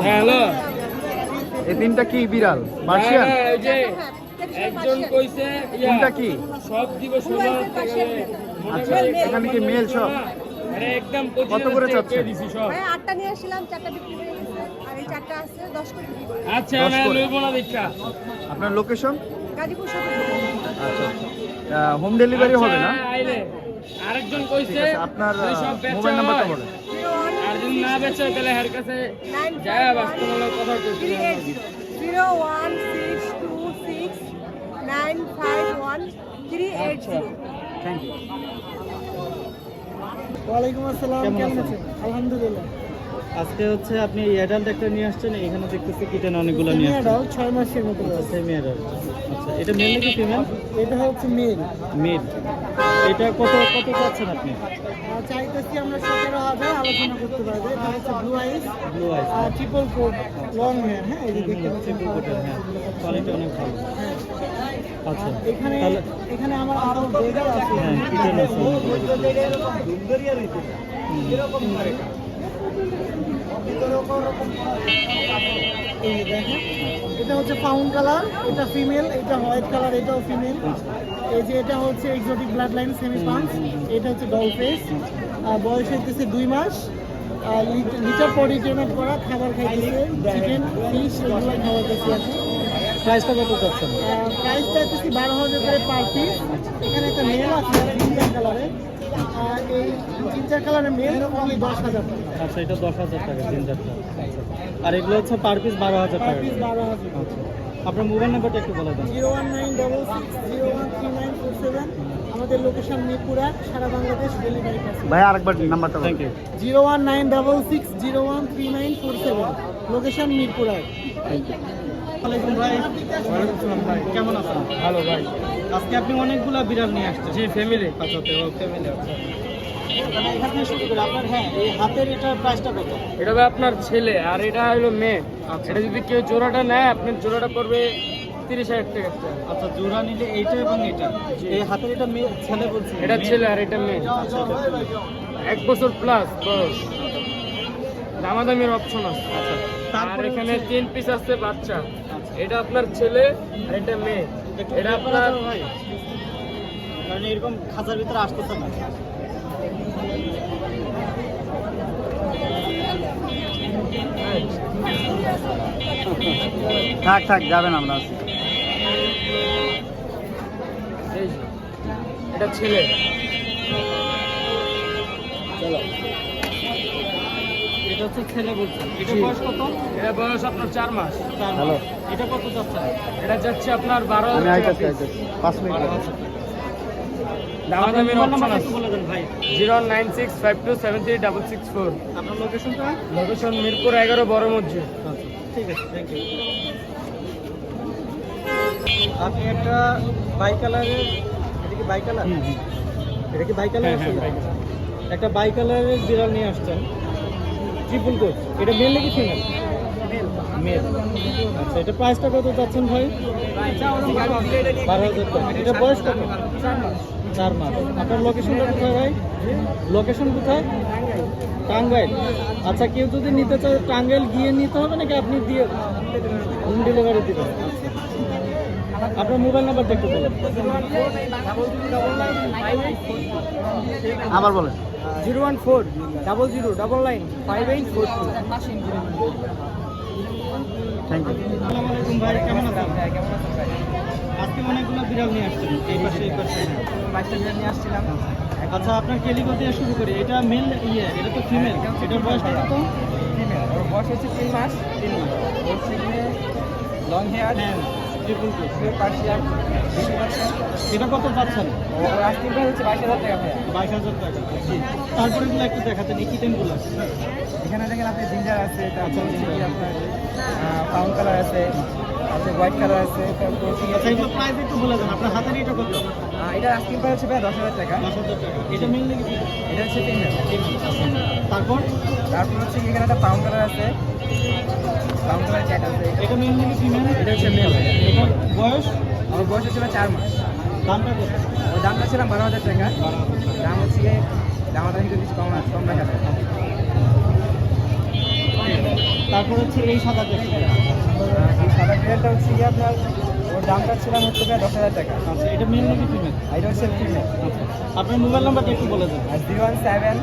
Hello. এই তিনটা কি বিড়াল? মার্শিয়ান? হ্যাঁ, ওই যে একজন কইছে কোনটা কি? সব দিব। মনে আচ্ছা, এখানে কি মেল সব? একদম কত করে হাজার টাকা চাচ্ছেন? দিছি সব। ভাই আটটা নিয়ে আসছিলাম চারটা বিক্রি হয়ে গেছে। আর এই চারটা আছে দশ করে বিক্রি করে আচ্ছা দশ লইব না দেখা আপনার লোকেশন? গাজীপুর সদর। আচ্ছা হোম ডেলিভারি হবে না? আচ্ছা, আরেকজন কইছে আপনার মোবাইল নাম্বারটা হয়, বলেন। না বেচে তাহলে হের কাছে যায় বাস্তবমূলক কথা zero one six two six nine five one three eight thank you ওয়ালাইকুম আসসালাম কেমন আছেন? আলহামদুলিল্লাহ। আজকে হচ্ছে আপনি অ্যাডাল্ট একটা নিয়ে আসছেন এখানে দেখতেছি কিটেন অনেকগুলো নিয়ে আসছেন। মাসের মতো বয়স। সেমি অ্যাডাল্ট আচ্ছা এটা মেল নাকি ফিমেল এটা হচ্ছে মেল মেল এটা কত কত পাচ্ছেন আপনি? চাইতেছি আমরা সতেরো হাজার আলোচনা করতে পারব। এটা হচ্ছে ব্লু আইস ব্লু আইস আর ট্রিপল কোট লং হেয়ার হ্যাঁ এই দেখতে পাচ্ছেন ট্রিপল কোটের হ্যাঁ। কোয়ালিটি অনেক ভালো। হ্যাঁ। আচ্ছা। এখানে এখানে আমার আরও বেগার আছে। হ্যাঁ কিটেন আছে এই যে দেখেন এটা হচ্ছে ফাউন্ড কালার এটা ফিমেল এটা হোয়াইট কালার এটাও ফিমেল। এই যে এটা হচ্ছে exotic blood line semi punch এটা হচ্ছে ডল ফেস বয়স হইতেছে দুই মাস। আর লিটার পর রিটার্ন করা খাবার খাইতেছে চিকেন ফিশ এগুলো এখন। প্রাইসটা কত চাচ্ছেন? প্রাইস চাইতেছি বারো হাজার করে পার পিস এখানে একটা মেল আছে জিঞ্জার কালারে আর এই জিঞ্জার কালারের মেল অনলি দশ হাজার টাকা। আচ্ছা এটা দশ হাজার টাকা জিঞ্জারটা আচ্ছা আর এগুলো হচ্ছে পার পিস বারো হাজার টাকা পিস বারো হাজার। আচ্ছা। আপনার মোবাইল নাম্বারটা একটু বলে দেন। Zero one nine double six zero one three nine four seven. আমাদের লোকেশন মিরপুরা সারা বাংলাদেশ ডেলিভারি ভাই আরেকবার নাম্বারটা thank you zero one nine double six zero one three nine four seven. Location মিরপুরা ওয়ালাইকুম ভাই। ভাই কেমন আছেন? ভালো ভাই। আজকে আপনি অনেকগুলা বিড়াল নিয়ে আসছেন। জি ফ্যামিলি আচ্ছা ফ্যামিলি আচ্ছা তাহলে এখান থেকে শুরু করি আপনার হ্যাঁ এই হাতের এটার প্রাইসটা কত এটা ভাই আপনার ছেলে আর এটা হলো মেয়ে। আচ্ছা। এটা যদি কেউ জোড়াটা নেয় আপনার জোড়াটা করবে তিরিশ হাজার টাকা। আচ্ছা জোড়া নিলে এইটা এবং এটা? এই হাতের এটা মেয়ে ছেলে বলছি। এটা ছেলে আর এটা মেয়ে। আচ্ছা এক বছর প্লাস বয়স। দামাদামির অপশন আছে। আচ্ছা আর এখানে তিন পিস আছে বাচ্চা। আচ্ছা। এটা আপনার ছেলে আর এটা মেয়ে। এটা আপনার ভাই। কারণ এরকম খাঁচার ভিতরে আসতেছে না। থাক থাক যাবেন আমরা। এটা ছেলে। এটা হচ্ছে ছেলে বলছে। এটা বয়স কত? এটা বয়স আপনার চার মাস। হ্যালো। এটা কত যাচ্ছে? এটা যাচ্ছে আপনার বারো আমি আইতেছি। আইতেছি। পাঁচ মিনিট অপশন আছে বলে দেন ভাই। আপনার লোকেশনটা লোকেশন মিরপুর এগারো বড় মসজিদ। আচ্ছা ঠিক আছে থ্যাংক ইউ আপনি একটা বাই কালারের এটা কি বাই কালার? এটা কি বাই কালার হ্যাঁ, হ্যাঁ, একটা বাই কালারের বিড়াল নিয়ে আসছেন ট্রিপল কোট এটা মেল নাকি ফিমেল মেল। আচ্ছা এটা প্রাইসটা কত চাচ্ছেন ভাই? বারো হাজার টাকা। এটা বয়স কত? চার মাস। আপনার লোকেশনটা কোথায় ভাই? লোকেশন কোথায়? টাঙ্গাইল। আচ্ছা কেউ যদি নিতে চায় টাঙ্গাইল গিয়ে নিতে হবে নাকি আপনি দিয়ে হোম ডেলিভারি দিবেন? আপনার মোবাইল নাম্বারটা একটু বলুন। আবার বলেন। Zero one four double zero double nine five eight four two. Thank you আসসালামু আলাইকুম ভাই কেমন আছেন আজকে অনেকগুলো বিড়াল নিয়ে আসছেন এই পাশে এই পাশে। বাইশটা বিরিয়ানি নিয়ে আসছিলাম। আচ্ছা আপনার কেলিকো দিয়ে শুরু করি। এটা মেল ইয়ে এটা তো ফিমেল এটার বয়সটা কত? ওর বয়স হচ্ছে তিন মাস। তিন মাস। ওর লং হেয়ার হ্যাঁ ট্রিপল পার্সিয়ান এটা কত পাচ্ছেন? হচ্ছে বাইশ হাজার টাকা বাইশ হাজার টাকা। তারপরে এগুলো একটু দেখাতেন এই কিটেনগুলো এখানে দেখেন আপনি আছে তারপর হচ্ছে কি। আপনার ফাউন্ড কালার আছে তারপর হোয়াইট কালার আছে তারপর আচ্ছা এগুলো প্রাইস একটু বলে দেন আপনার হাতের এটা কত? এটা আস্তিক প্রাইস হচ্ছে দশ হাজার টাকা। দশ হাজার টাকা। এটা এটা হচ্ছে তিন হাজার। তারপর? তারপর হচ্ছে এখানে একটা ফাউন্ড কালার আছে। ফাউন্ড কালার ক্যাট আছে। এটা মেল নাকি ফিমেল এটা হচ্ছে মেল বয়স? আমার বয়স হচ্ছে চার মাস। দামটা কত? দামটা ছিলাম বারো হাজার টাকা। হাজার। দাম হচ্ছে দাম দাম কিছু কম কম রাখা তারপর হচ্ছে এই সাদা পেয়ারটা এই সাদা বিড়ালটা হচ্ছে কি আপনার ওর দামটা ছিলাম হচ্ছে প্রায় দশ হাজার টাকা। আচ্ছা এটা মেল নাকি ফিমেল এটা হচ্ছে ফিমেল আচ্ছা আপনার মোবাইল নাম্বারটা একটু বলে দেন। আর zero one seven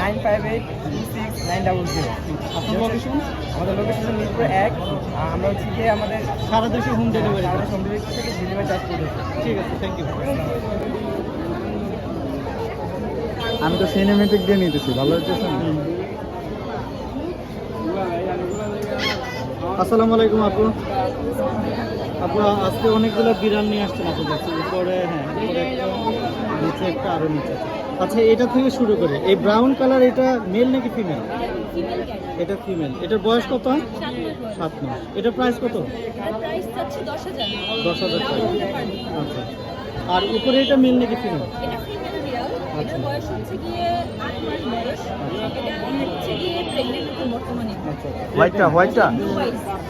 nine five eight two six nine double zero. আপনার লোকেশন আমাদের লোকেশন হচ্ছে মিরপুর এক। আর আমরা হচ্ছে গিয়ে আমাদের সারা দেশে হোম ডেলিভারি আমাদের সন্ধ্যে থেকে ডেলিভারি চার্জ করে ঠিক আছে থ্যাংক ইউ আমি তো সিনেমেটিক দিয়ে নিতেছি ভালো হচ্ছে আসসালামু আলাইকুম আপু। আপু আজকে অনেকগুলো বিড়াল নিয়ে আসছেন আপু দেখছি। উপরে হ্যাঁ নিচে একটা আরও নিচে আচ্ছা এটা থেকে শুরু করে এই ব্রাউন কালার এটা মেল নাকি ফিমেল এটা ফিমেল এটার বয়স কত? সাত মাস। এটা প্রাইস কত দশ হাজার। টাকা। আচ্ছা। আর উপরে এটা মেল নাকি ফিমেল এটার বয়স হচ্ছে গিয়ে আট মাস বয়স। এটা হচ্ছে গিয়ে প্রেগনেন্ট বর্তমানে। হোয়াইটটা হোয়াইটটা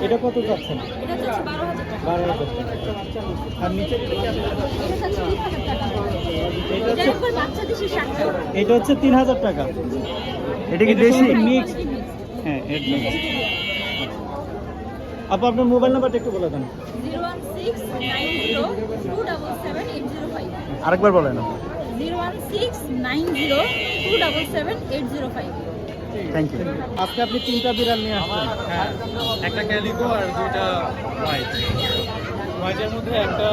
এটা কত যাচ্ছেন এটা বারো হাজার টাকা। বারো হাজার টাকা। আর নিচে এটা চাচ্ছি তিন হাজার টাকা। এটা হচ্ছে এটা তিন হাজার টাকা। এটা কি দেশি? মিক্স হ্যাঁ একদম আপু আপনার মোবাইল নাম্বারটা একটু বলে দেন। আরেকবার বলেন six nine zero two double seven eight zero five thank you আজকে আপনি তিনটা বিড়াল নিয়ে আসছেন। হ্যাঁ একটা ক্যালিকো আর দুইটা হোয়াইট হোয়াইটের মধ্যে একটা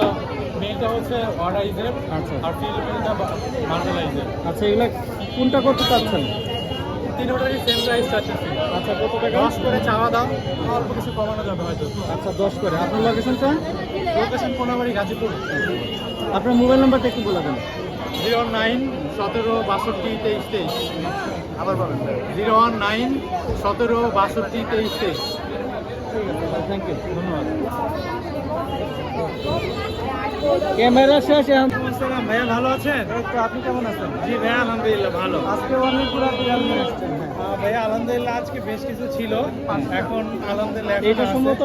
মেলটা হচ্ছে অর্ডাইজের আচ্ছা। আর ফিমেলটা মার্বেলাইজের আচ্ছা এগুলা কোনটা কত চাচ্ছেন? তিনোটারই সেম প্রাইস চাচ্ছে। আচ্ছা কত টাকা? দশ করে চাওয়া দাম অল্প কিছু কমানো যাবে হয়তো। আচ্ছা দশ করে। আপনার লোকেশনটা লোকেশন কোনাবাড়ি গাজীপুর। আপনার মোবাইল নাম্বারটা একটু বলে দেন। জিরো নাইন সতেরো বাষট্টি তেইশ তেইশ। আবার বলেন। জিরো ওয়ান নাইন সতেরো বাষট্টি তেইশ তেইশ। থ্যাংক ইউ ধন্যবাদ। ক্যামেরা শেষ আসসালাম ভাইয়া ভালো আছেন? তো, আপনি কেমন আছেন? জি ভাইয়া আলহামদুলিল্লাহ ভালো। আজকে অনেকগুলো বিড়াল নিয়ে আসছেন। ভাইয়া আলহামদুলিল্লাহ আজকে বেশ কিছু ছিল। এখন আলহামদুলিল্লাহ এটা। সম্ভবত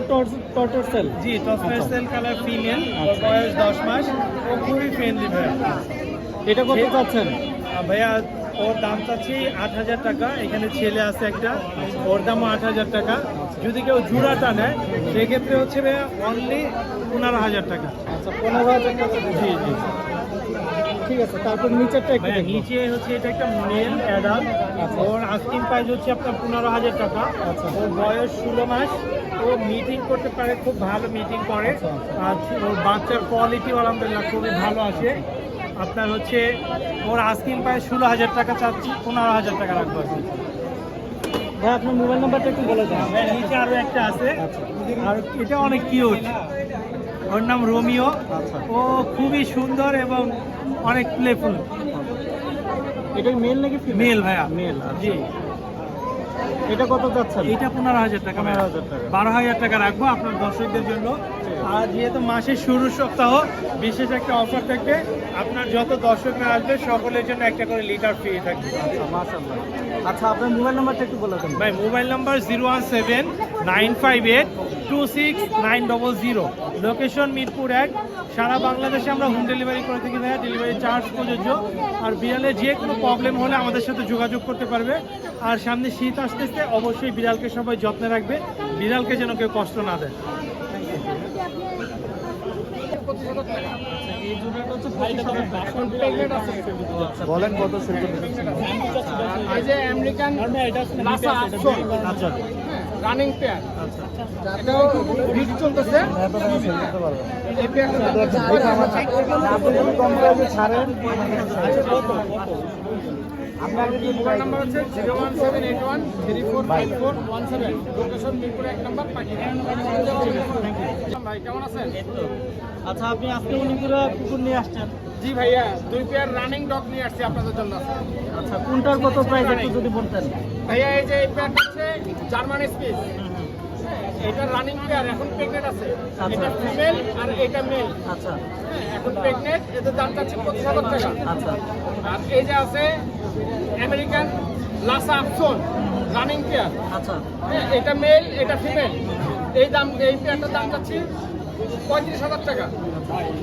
টর্টর সেল জি টসফেসেল কালার ফিমেল বয়স দশ মাস। ও খুবই ফ্রেন্ডলি ভাইয়া। এটা কত চাচ্ছেন? ভাইয়া ওর দাম চাচ্ছি আট হাজার টাকা। এখানে ছেলে আছে একটা ওর দামও আট হাজার টাকা। যদি কেউ জুড়াটা নেয় সেক্ষেত্রে হচ্ছে ভাইয়া অনলি পনেরো হাজার টাকা। আচ্ছা পনেরো হাজার টাকা জি জি। ঠিক আছে তারপর নিচেরটা একটু নিচে হচ্ছে এটা একটা মেল অ্যাডাল্ট ওর আস্কিং প্রাইস হচ্ছে আপনার পনেরো হাজার টাকা। আচ্ছা। ওর বয়স ষোলো মাস। ও মিটিং করতে পারে খুব ভালো মিটিং করে। আচ্ছা, আর ওর বাচ্চার কোয়ালিটি আলহামদুলিল্লাহ খুবই ভালো আসে আপনার হচ্ছে ওর আস্কিং প্রায় ষোলো হাজার টাকা চাচ্ছি পনেরো হাজার টাকা রাখব আর। ভাই আপনার মোবাইল নাম্বারটা একটু বলে দেন। ভাইয়া, নিচে আরও একটা আছে। আচ্ছা। আর এটা অনেক কিউট ওর নাম রোমিও। আচ্ছা। ও খুবই সুন্দর এবং অনেক প্লেফুল এটা মেল নাকি মেল ভাইয়া। মেল জি। এটা কত যাচ্ছে এটা পনেরো হাজার টাকা পনেরো হাজার টাকা। বারো হাজার টাকা রাখব আপনার দর্শকদের জন্য। আর যেহেতু মাসের শুরু সপ্তাহ বিশেষ একটা অফার থাকবে। আপনার যত দর্শকরা আসবে সকলের জন্য একটা করে লিটার ফ্রি থাকবে। আচ্ছা আচ্ছা আপনার মোবাইল নাম্বারটা একটু বলে দেন। ভাই mobile number zero one seven nine five eight two six nine double zero. Location Mirpur এক। সারা বাংলাদেশে আমরা হোম ডেলিভারি করে থাকি ভাইয়া ডেলিভারি চার্জ প্রযোজ্য। আর বিড়ালে যে কোনো প্রবলেম হলে আমাদের সাথে যোগাযোগ করতে পারবে। আর সামনে শীত আসতে আসতে অবশ্যই বিড়ালকে সবাই যত্নে রাখবে। বিড়ালকে যেন কেউ কষ্ট না দেয়। বলেন কত সেল করতে আমেরিকান আচ্ছা। রানিং পেয়ার এটাও চলতেছে। এই পেয়ারটা যদি কম প্রাইসে ছাড়েন? আপনার মোবাইল নাম্বার হচ্ছে zero one seven eight one three four five four one seven location Mirpur এক নাম্বার পাখি ভাই কেমন আছেন? আচ্ছা আপনি আজকে অনেকগুলো কুকুর নিয়ে আসছেন? জি ভাইয়া দুই পেয়ার রানিং ডগ নিয়ে আসছি আপনাদের জন্য। আচ্ছা কোনটার কত প্রাইস একটু যদি বলতেন? ভাইয়া এই যে এই পেয়ারটা হচ্ছে জার্মান স্পিচ এটা রানিং পেয়ার এখন প্রেগনেন্ট আছে। এটা ফিমেল আর এটা মেল আচ্ছা। এখন প্রেগনেন্ট এদের দাম চাচ্ছে পঁচিশ হাজার টাকা। আচ্ছা। আর এই যে আছে American Lhasa Apso running pair আচ্ছা। হ্যাঁ এটা মেল এটা ফিমেল এই দাম এই পেয়ারটার দাম চাচ্ছি পঁয়ত্রিশ হাজার টাকা।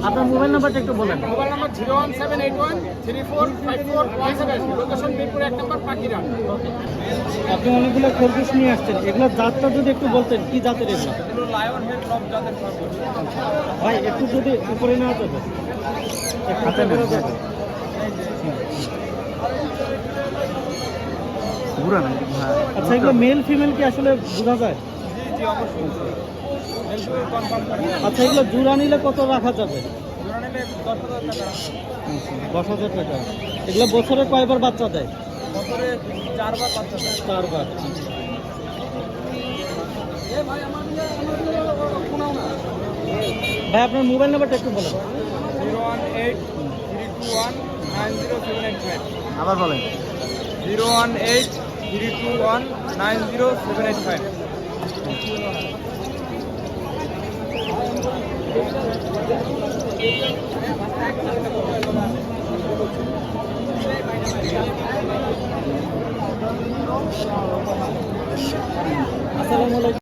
আপনার মোবাইল নাম্বারটা একটু বলেন। Mobile number zero one seven eight one three four five four one seven. Location Mirpur এক নম্বর পাখিরা। আপনি অনেকগুলো খরগোশ নিয়ে আসছেন। এগুলোর জাতটা যদি একটু বলতেন কি জাতের এগুলো? এগুলো লায়ন হেড লব জাতের খরগোশ ভাই একটু যদি উপরে নেওয়া যাবে। হাতে নেওয়া যাবে আচ্ছা এগুলো মেল ফিমেল কি আসলে বোঝা যায়? আচ্ছা এগুলো জোড়া নিলে কত রাখা যাবে? জোড়া দশ হাজার টাকা দশ হাজার টাকা। এগুলো বছরে কয়বার বাচ্চা দেয়? বছরে চারবার বাচ্চা দেয়। চারবার। ভাই আপনার মোবাইল নাম্বারটা একটু বলেন। Zero one eight three two one nine zero seven eight five. আবার বলেন। Zero one eight three two one nine zero seven eight five. আসসালামু আলাইকুম।